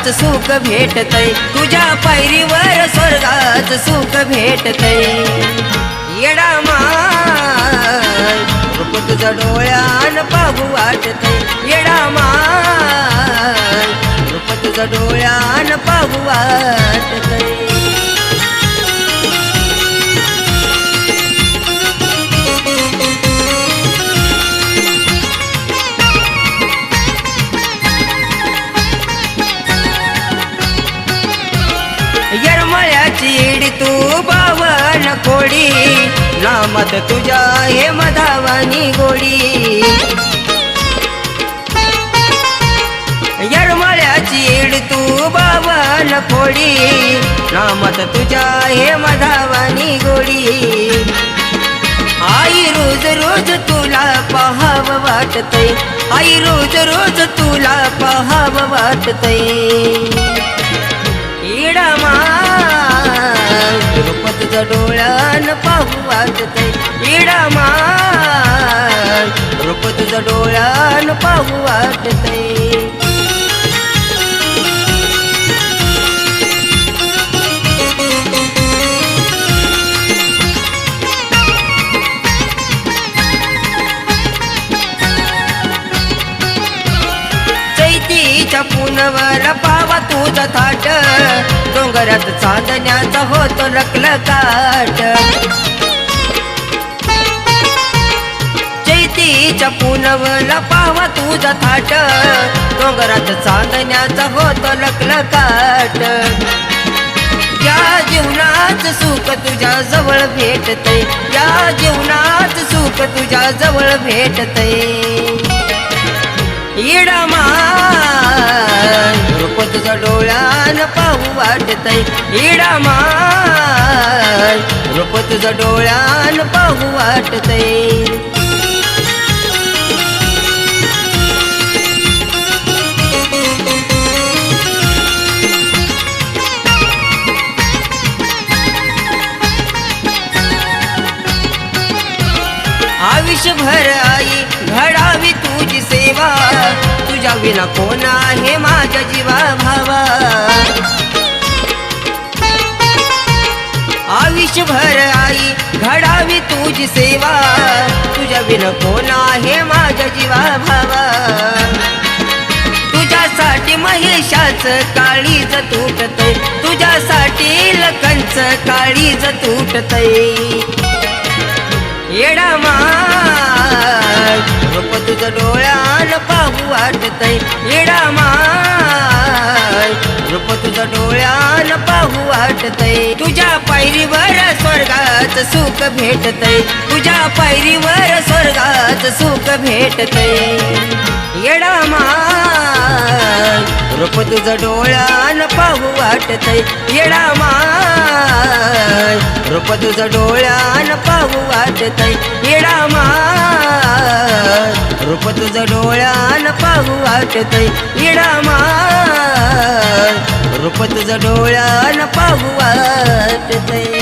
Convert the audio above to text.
पायरीवर स्वर्गात सुख भेटतय. तुझ्या पायरीवर स्वर्गात सुख भेटतय. येडा माय रूप डोळ्यान पाहू वाटतय. येडा माय रूप डोळ्यान पाहू वाटतय. कोडी नामत तुझ्या हे मधावानी गोडी. यरमळ्याची इड तू बावन फोडी नामत तुझ्या हे मधावानी गोडी. आई रोज रोज तुला पहाव वाटतय आई रोज रोज तुला पहाव वाटतय. इडमा तुझं डोळ्यान पाहू वाजते इडा मान रूप तुझं डोळ्यान पाहू वाजते चैतीच्या पुनवर पा तूच थाट. डोंगरात चांदण्याचा होतो लकल काट चैतीच्या पुनवला पावा तूच थाट. डोंगरात चांदण्याचा होतो लकल काट या जीवनात सुख तुझ्या जवळ भेटते या जीवनात सुख तुझ्या जवळ भेटते इडमा तुझ्या डोळ्यान पाहू वाटतय इडमा रूप तुझं डोळ्यान पाहू वाटतय. आयुष्यभर आई घडावी तुझी सेवा. तुझ्या विना कोण आहे माझ्या जीवा भावा आयुष्यभर आई घडावी तुझी सेवा. तुझ्या विना कोण आहे माझ्या जीवा भावा तुझ्यासाठी महेशाच काळीज तुटतय. तुझ्यासाठी लखनच काळीज तुटतय. येडा मा डोळ्यान पाहू वाटतय. तुझ्या पायरीवर स्वर्गात सुख भेटतय. तुझ्या पायरीवर स्वर्गात सुख भेटतय. येडा माय रूप तुझं डोळ्यान पाहू वाटतय. येडा माय रूप तुझं डोळ्यान पाहू वाटतय. येडा माय रूप तुझं डोळ्यान पाहू वाटतय. येडा मा रूप तुझं डोळ्यान पाहू वाटते